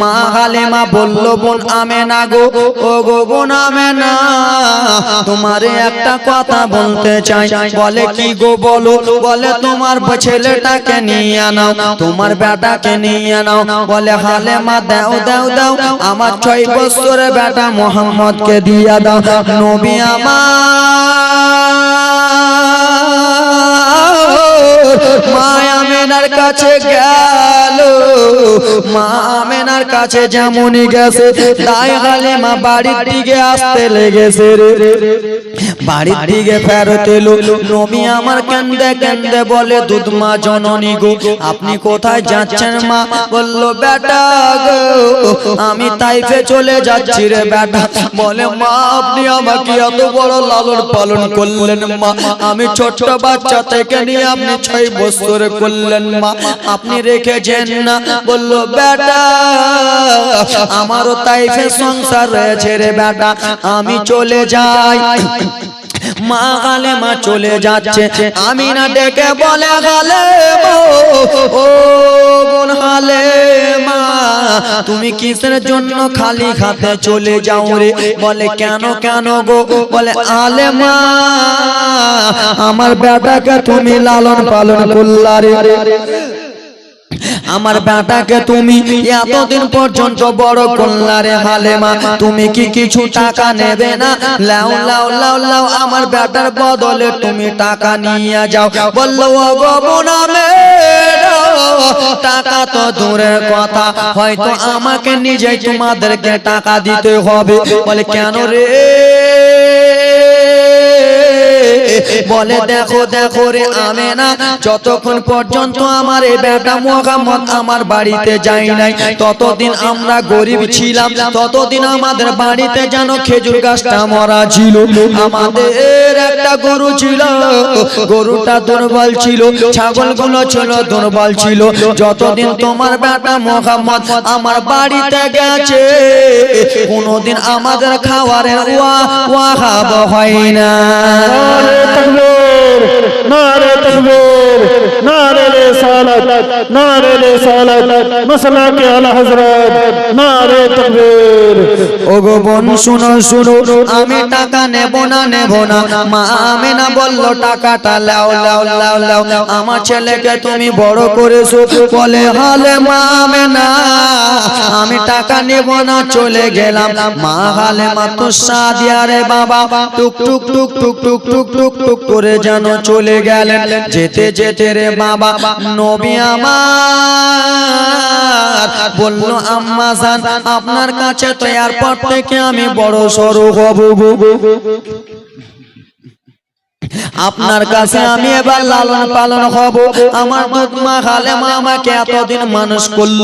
মা হালেমা বলল, বোন আমে না গো, ও গো, বোন আমে না তোমারে একটা কথা বলতে চাই। বলে কি গো, বলো, বলে তোমার ছেলেটাকে নিয়ে আনাও তোমার বেটাকে নিয়ে আনাও বলে, হালেমা, দাও দাও দাও, আমার ছয় বছরের বেটা মোহাম্মদকে দিয়া দাও। নবী আমার মা আমেনার কাছে গেল। মা আমেনার কাছে যেমনই গেছে, তাই হালে মা বাড়ির দিকে আসতে লেগেছে রে। বাড়ির দিকে ফেরত এলো। নবী আমার কেন্দে কেন্দে বলে, দুধ মা জননী গো, আপনি কোথায় যাচ্ছেন মা? বলল, বেটা গো, আমি তাইফে চলে যাচ্ছি রে বেটা। বলে, মা, আপনি আমাকে এত বড় লালন পালন করলেন মা। আমি ছোট্ট বাচ্চা থেকে নিয়ে আপনি ছয় বছর করলেন মা, আপনি রেখেছেন না। বলল, বেটা, আমারও তাইফে সংসার রয়েছে রে বেটা, আমি চলে যাই। মা গালে মা চলে যাচ্ছে। আমি না ডেকে বলে গালে ও মা তুমি কিসের জন্য খালি খাতে চলে যাও রে? বলে, কেন কেন গো? বলে আলে মা আমার বেটাকে তুমি লালন পালন করলা রে। আমার বেটাকে তুমি এতদিন পর্যন্ত বড় কল্যাণে হালেমা, তুমি কি কিছু টাকা নেবে না? লাও লাও লাও লাও আমার বেটার বদলে তুমি টাকা নিয়ে যাও। বলল গো বোনামে টাকা তো দূরের কথা, হয়তো আমাকে নিজেই তোমাদেরকে টাকা দিতে হবে। বলে, কেন রে? বলে দেখো দেখো রে আমে না যতক্ষণ পর্যন্ত আমার এই বেটা মোহাম্মদ আমার বাড়িতে যাই নাই ততদিন আমরা গরিব ছিলাম ততদিন আমাদের বাড়িতে যেন খেজুর গাছটা মরা ছিল। আমাদের একটা গরু ছিল গরুটা দুর্বল ছিল ছাগলগুলো ছিল দুর্বল ছিল। যতদিন তোমার বেটা মোহাম্মদ আমার বাড়িতে গেছে কোনোদিন আমাদের খাওয়ারের ওয়া ওয়াহাব হয় না। तकबीर नारे तकबीर আমি টাকা নেব না নেব না। মা আমিনা বলল, টাকাটা লাও লাও লাও লাও। আমার ছেলেকে তুমি বড় করেছ। বলে, হালে মা আমিনা, আমি টাকা নেব না, চলে গেলাম। মা হালে মা তো সাদিয়া বাবা। টুক টুক টুক টুক টুক টুক টুক টুক করে যেন চলে গেলেন। যেতে রে বাবা নবী আমার বলল, আম্মা জান, আপনার কাছে তো এয়ারপোর্ট থেকে আমি বড় সরু হব। আপনার কাছে আমি এবার লালন পালন হব আমার দুধ মা খালে মা আমাকে এতদিন মানুষ করল।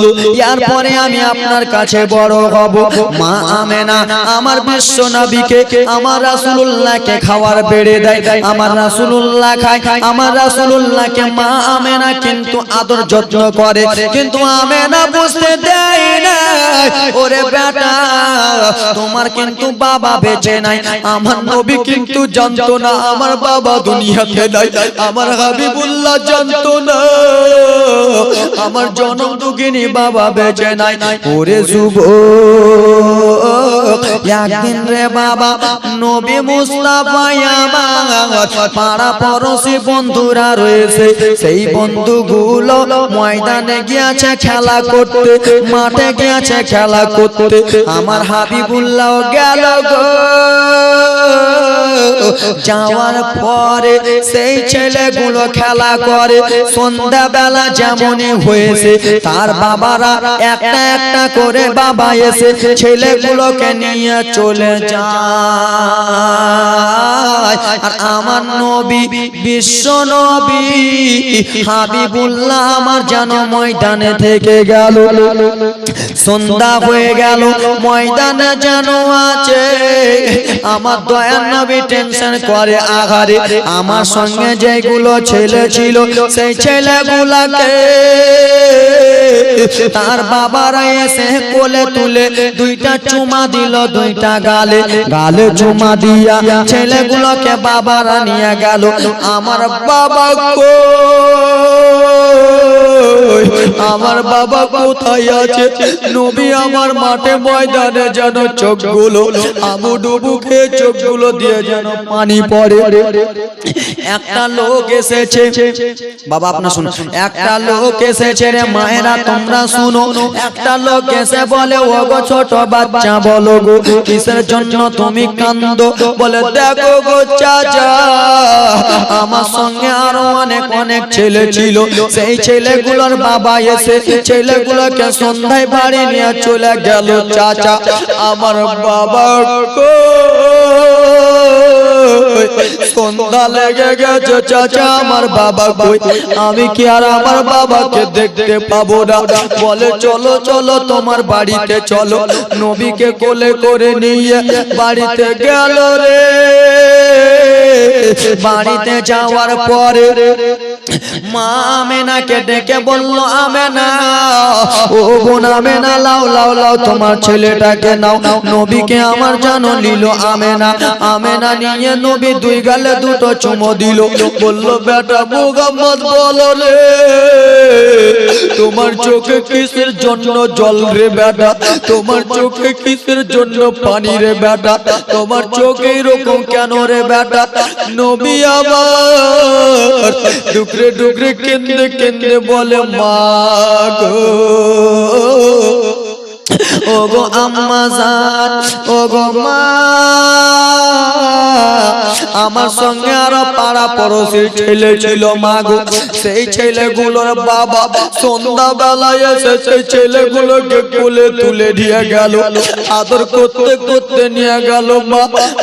এরপরে আমি আপনার কাছে বড় হব। মা আমেনা আমার বিশ্ব নবীকে আমার রাসূলুল্লাহকে খাবার বেড়ে দেয়। আমার রাসূলুল্লাহ খায়। আমার রাসূলুল্লাহকে মা আমেনা কিন্তু আদর যত্ন করে। কিন্তু আমেনা বুঝতে দেয় না। ওরে বেটা তোমার কিন্তু বাবা বেঁচে নাই। আমার নবী কিন্তু জানতো না আমার বাবা দুনিয়াতে নাই, আমার হাবিবুল্লাহ জানতো না। আমার জনম দুঃখিনী বাবা বেঁচে নাই। ওরে যুব একদিন রে বাবা, নবী মুস্তাফা আমার পাড়া পড়োশি বন্ধুরা রয়েছে। সেই বন্ধুগুলো ময়দানে গিয়েছে খেলা করতে, মাঠে গিয়েছে খেলা করতে। আমার হাবিবুল্লাহ গেল গো। যাওয়ার পরে সেই ছেলেগুলো খেলা করে। সন্ধ্যা বেলা যেমনই হয়েছে তার বাবারা একটা একটা করে বাবা এসে ছেলেগুলোকে নিয়ে চলে যায়। আর আমার নবী, বিশ্ব নবী, হাবিবুল্লাহ আমার যেন ময়দানে থেকে গেল। সন্ধ্যা হয়ে গেল, ময়দানে যেন আছে। আমার দয়ার নবী টেনশন করে আঘারে আমার সঙ্গে যেগুলো ছেলে ছিল, সেই ছেলেগুলাকে তার বাবারা এসে কোলে তুলে দুইটা চুমা দিল, দুইটা গালে। গালে চুমা দিয়া ছেলেগুলোকে বাবারা নিয়ে গেল। আমার বাবা কো আমার বাবা কোথায় আছে? নবী আমার মাঠে ময়দানে যেন চোখগুলো আবু ডুবু খেয়ে চোখগুলো দিয়ে যেন পানি পড়ে। একটা লোক এসেছে। বাবা, আপনার শুনুন। একটা লোক এসেছে রে মায়েরা, তোমরা শুনো। একটা লোক এসে বলে ও গো ছোট বাচ্চা, বলো গো, কিসের জন্য তুমি কান্দো বলে, দেখো গো চাচা, আমার সঙ্গে আরও অনেক অনেক ছেলে ছিল। সেই ছেলেগুলোর বাবা এসে ছেলেগুলোকে সন্ধ্যায় বাড়ি নিয়ে চলে গেল চাচা। আমার বাবা সন্ধ্যা লেগে গেছে চাচা আমার বাবা কই আমি কি আর আমার বাবাকে দেখতে পাবো না? বলে চলো চলো তোমার বাড়িতে চলো। নবীকে কোলে করে নিয়ে বাড়িতে গেল রে। বাড়িতে যাওয়ার পরে মা আমেনাকে ডেকে বলল আমেনা ও বোন আমেনা লাও লাও লাও তোমার ছেলেটাকে নাও। নবীকে আমার জানো নিল আমেনা। আমেনা। নিয়ে নবী দুই গালে দুটো চুমো দিল। বলল বেটা মোহাম্মদ বলো রে। তোমার চোখে কিসের জন্য জল রে বেটা তোমার চোখে কিসের জন্য পানি রে বেটা তোমার চোখে এরকম কেন রে বেটা নবী আমার ডুকরে ডুকরে কেন্দ্রে কেন্দ্রে বলে, মা গো। ও গো আম্মা জান ও গো মা। আমার সঙ্গে আরও পাড়া পড়োশি ছেলে ছিল মা গো। সেই ছেলেগুলোর বাবা সন্ধ্যা বেলায় এসে সেই ছেলেগুলোকে কোলে তুলে নিয়ে গেল, আদর করতে করতে নিয়ে গেল মা।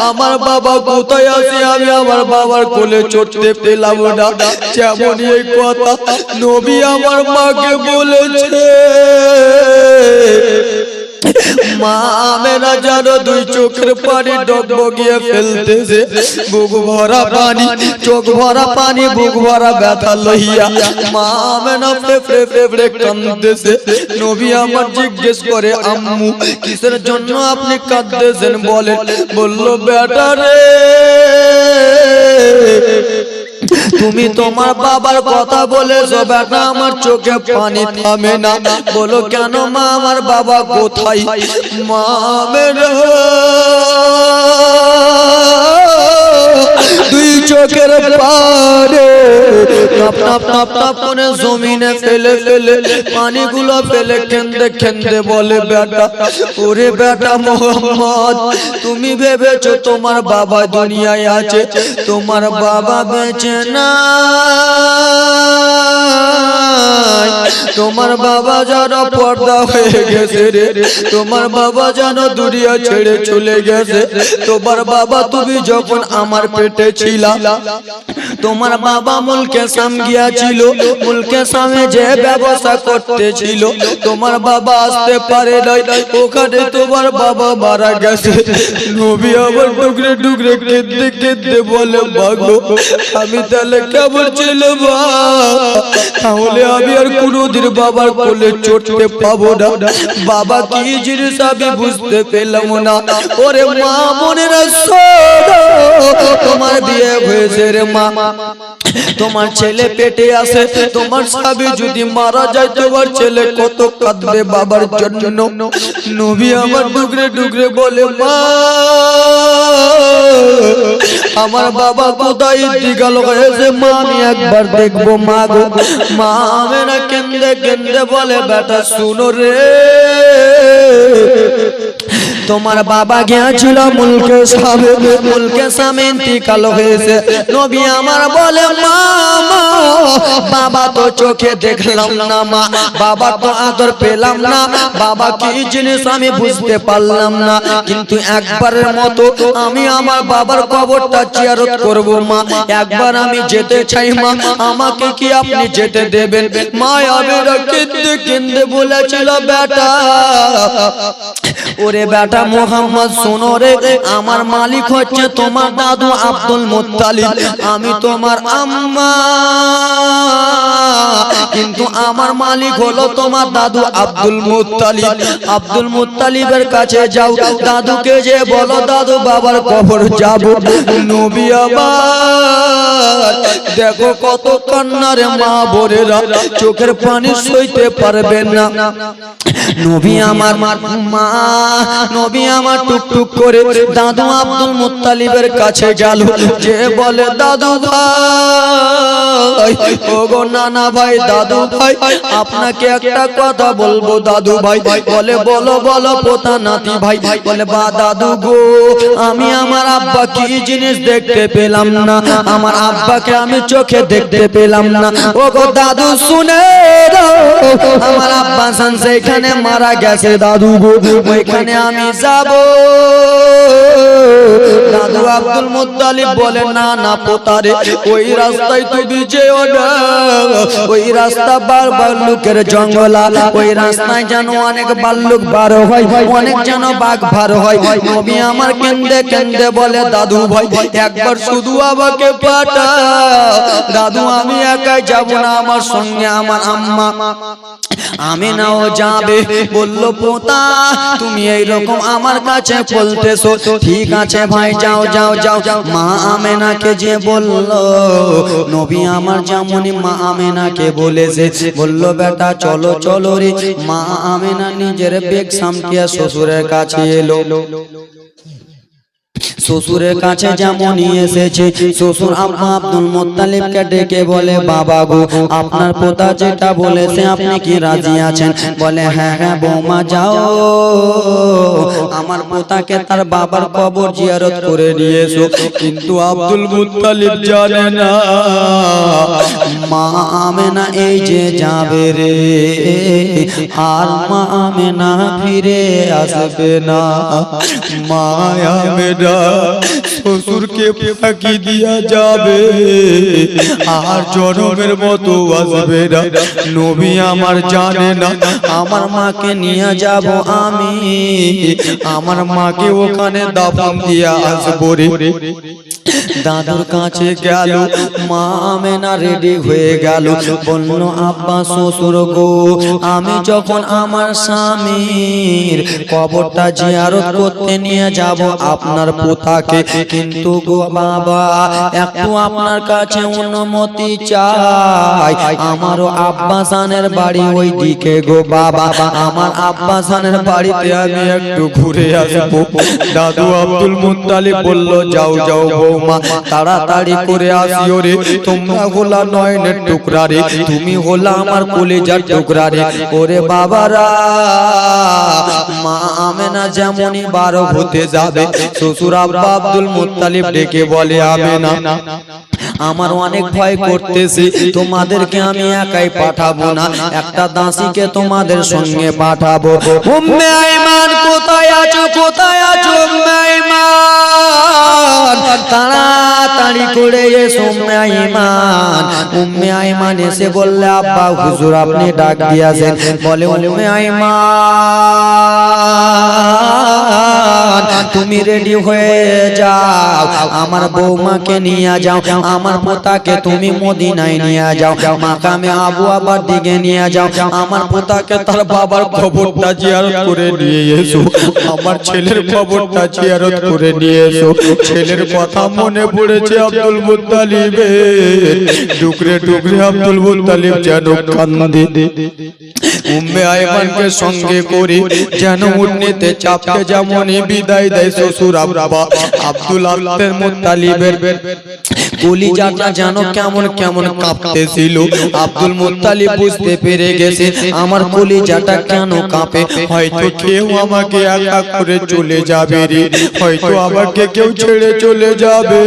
আমার বাবা কোথায় আছে আমি আমার বাবার কোলে চড়তে পেলাম না। যেমন এই কথা নবী আমার মাকে বলেছে। জানো দুই চোখের পানি ফেলতেছে। ভরা পানি, চোখ ভরা পানি ভরা কাঁদতেছে। আমার জিজ্ঞেস করে, আম্মু, কিসের জন্য আপনি কাঁদতেছেন? বলেন বলল, বেটা রে। তুমি তোমার বাবার কথা বলেছ, বেটা, আমার চোখে পানি থামে না। বলো কেন মা, আমার বাবা কোথায়? মা চোখের পারে টপ টপ টপ টপ করে জমিনে ফেলে ফেলে পানিগুলো ফেলে খেন্দে খেন্দে বলে, বেটা, ওরে বেটা মোহাম্মদ, তুমি ভেবেছো তোমার বাবা দুনিয়ায় আছে, তোমার বাবা বেঁচে না? তোমার বাবা যেন পর্দা হয়ে গেছে রে। তোমার বাবা যেন দুনিয়া ছেড়ে চলে গেছে। তোমার বাবা তুমি যখন আমার পেটে ছিলা। তোমার বাবা মুলকে সাম গিয়াছিল। মুলকে সামে যে ব্যবসা করতেছিল। তোমার বাবা আসতে পারে নাই। ওখানে তোমার বাবা মারা গেছে। নবী আবার ডুগরে ডুগরে কেঁদে কেঁদে বলে মাগো আমি তাহলে কেমন ছিল মা? তাহলে আমি আর কোনোদিন বাবার কোলে চড়তে পাবো না। বাবা, কি জিনিস আমি বুঝতে পেলাম না। ওরে মা মনে তোমার বিয়ে হয়েছে রে মা। তোমার ছেলে পেটে আছে। তোমার স্বামী যদি মারা যায়, তোমার ছেলে কত কাঁদবে বাবার জন্য। নবী আমার ডুগরে ডুগরে বলে, মা আমার বাবা কোথায়? টিকা হয়েছে মা আমি একবার দেখব, মা গো। মা মেরা কেন্দ্রে কেন্দ্রে বলে, বেটা, শুনো রে। তোমার বাবা গিয়েছিল মুলকে সামনে মুলকে সামনে ইন্তিকাল হয়েছে। নবী আমার বলে, মা বাবা তো চোখে দেখলাম না, মা, বাবা তো আদর পেলাম না, বাবা কি জিনিস আমি বুঝতে পারলাম না। কিন্তু একবারের মতো আমি আমার বাবার কবরটা চিয়ারত করব, মা, একবার আমি যেতে চাই, মা, আমাকে কি আপনি যেতে দেবেন? মা কেঁদে কেঁদে বলেছিল, বেটা, ওরে বেটা মোহাম্মদ, শোনো রে আমার মালিক হচ্ছে তোমার দাদু আব্দুল মুত্তালিব। আমি তোমার আম্মা। কিন্তু আমার মালিক হলো তোমার দাদু আব্দুল মুত্তালিব। আব্দুল মুত্তালিবের কাছে যাও। দাদুকে যে বলো, দাদু, বাবার কবর যাব। নবী আবার, দেখো কত কান্নারে মা বোরেরা চোখের পানি সইতে পারবে না। নবী আমার মা নবী আমার টুকটুক করে দাদু আব্দুল মুত্তালিবের কাছে গেল। যে বলে দাদু ভাই ভাই। আমি আমার আব্বা কি জিনিস দেখতে পেলাম না? আমার আব্বাকে আমি চোখে দেখতে পেলাম না। দাদু, শুনে আমার আব্বা সান সেখানে মারা গেছে, দাদু গো। ওইখানে আমি যাব। দাদু আব্দুল বলে, না না পোতারে ওই রাস্তায় তুমি না ওই রাস্তা বারবার লোকের জঙ্গলা। ওই রাস্তায় যেন অনেক বাল্লুক বার হয়, অনেক যেন বাঘ ভার হয়। নবী আমার কেন্দে কেন্দে বলে, দাদু ভাই, একবার শুধু আমাকে পাঠা। দাদু, আমি একাই যাব না, আমার সঙ্গে আমার আম্মা। আমি নাও যাবে বলল পোতা তুমি এই রকম আমার কাছে বলতেছো। ঠিক আছে ভাই যাও যাও যাও যাও মা আমেনাকে যে বলল নবী আমার যেমনই মা আমেনাকে বলেছে বলল বেটা চলো চলো রে। মা আমেনা নিজের বেগ সামটিয়া শ্বশুরের কাছে এলো। শ্বশুরের কাছে যেমন এসেছে, শ্বশুর আম্মা আব্দুল মোত্তালিবকে ডেকে বলে, বাবা গো, আপনার পোতা যেটা বলেছে আপনি কি রাজি আছেন? বলে হ্যাঁ হ্যাঁ বৌমা, যাও। আমার পোতাকে তার বাবার কবর জিয়ারত করে নিয়েছো কিন্তু আব্দুল মুত্তালিব জানে না। মা আমেনা এই যে যাবে রে, আর মা আমেনা ফিরে আসবে না। মা আমেনা শ্বশুরকে ফাঁকি দিয়া যাবে। আর জনমের মতো আসবে না। নবী আমার জানে না। আমার মাকে নিয়ে যাব আমি। আমার মাকে ওখানে দাফন দিয়া আসব রে। দাদুর কাছে গেল, মা আমেনা রেডি হয়ে গেল। বলল, আব্বা, শ্বশুর গো, আমি যখন আমার স্বামীর কবরটা জিয়ারত করতে নিয়ে যাব আপনার পোতাকে, কিন্তু গো বাবা, একটু আপনার কাছে অনুমতি চাই। আমারও আব্বাসানের বাড়ি ওই দিকে গো বাবা, আমার আব্বাসানের বাড়িতে আমি একটু ঘুরে আসব। দাদু আব্দুল মুত্তালিব বলল, যাও যাও বৌমা, তাড়াতাড়ি করে আসিও রে। তোমরা হোলা নয়নের টুকরা রে। তুমি হোলা আমার কলেজার টুকরা রে। ওরে বাবারা, মা আমেনা যেমনই বারো হতে যাবে, শ্বশুর আব্বা আব্দুল মুত্তালিব ডেকে বলে, আমেনা আমার অনেক ভয় করতেছি। তোমাদেরকে আমি একাই পাঠাবো না। একটা দাসীকে তোমাদের সঙ্গে পাঠাবো। উম্মে আইমান কোথায় আছো? কোথায় আছো? উম্মে আইমান তাড়াতাড়ি করে এসো উম্মে আইমান। উম্মে আইমান এসে বললে আব্বা হুজুর আপনি ডাক দিয়েছেন। বলে উম্মে আইমান তুমি রেডি হয়ে যাও। আমার বৌমাকে নিয়ে যাও। আমার পোতাকে তুমি মদিনায় নিয়ে যাও। মাকামে আবু আবার দিকে নিয়ে যাও। আমার পোতাকে তার বাবার খবরটা জিয়ারত করে নিয়ে এসো। আমার ছেলের খবরটা জিয়ারত করে নিয়ে এসো। ছেলের কথা মনে পড়েছে আব্দুল মুত্তালিবে টুকরে টুকরে আব্দুল মুত্তালিব যেন কান্দে। উম্মে আইমানকে সঙ্গে করে, যেন উন্নতে চাপকে যেমনই বিদায় দেয় শ্বশুর আব্বা। আব্দুল আব্দের মুত্তালিবের কলিজাটা যেন কেমন কেমন কাঁপতেছিল। আব্দুল মুত্তালিব বুঝতে পেরে গেছে, আমার কলিজাটা কেন কাঁপে? হয়তো কেউ আমাকে একা করে চলে যাবে রে, হয়তো আমাকে কেউ ছেড়ে চলে যাবে।